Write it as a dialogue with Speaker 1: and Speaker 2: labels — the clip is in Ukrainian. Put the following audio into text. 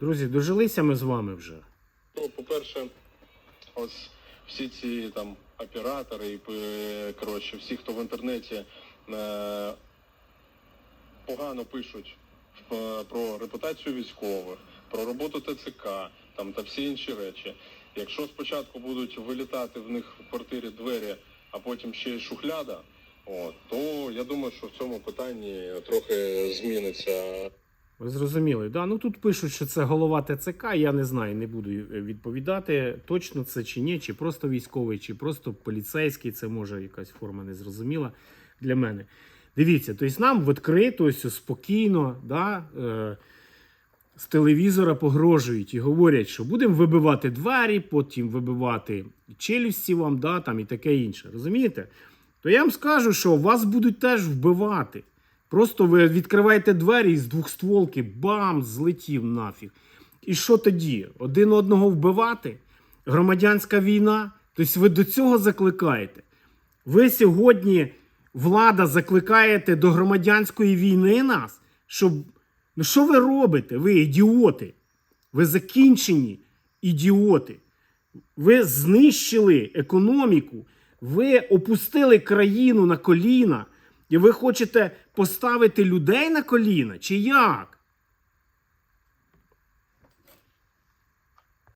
Speaker 1: Друзі, дожилися ми з вами вже.
Speaker 2: Ну, по-перше, ось всі ці там оператори і е, коротше, всі, хто в інтернеті е, погано пишуть е, про репутацію військових, про роботу ТЦК там та всі інші речі. Якщо спочатку будуть вилітати в них в квартирі двері, а потім ще й шухляда, от, то я думаю, що в цьому питанні трохи зміниться
Speaker 1: Ви зрозуміли, да? Ну тут пишуть, що це голова ТЦК. Я не знаю, не буду е, відповідати, точно це чи ні, чи просто військовий, чи просто поліцейський. Це може якась форма незрозуміла для мене. Дивіться, тобто нам відкрито, спокійно, да, е, з телевізора погрожують і говорять, що будемо вибивати двері, потім вибивати челюсті вам, да, там і таке інше. Розумієте? То я вам скажу, що вас будуть теж вбивати. Просто ви відкриваєте двері і з двохстволки бам, злетів нафіг. І що тоді? Один одного вбивати? Громадянська війна? Тобто ви до цього закликаєте? Ви сьогодні, влада, закликаєте до громадянської війни нас? Щоб... Ну що ви робите? Ви ідіоти? Ви закінчені ідіоти. Ви знищили економіку, ви опустили країну на коліна, і ви хочете поставити людей на коліна? Чи як?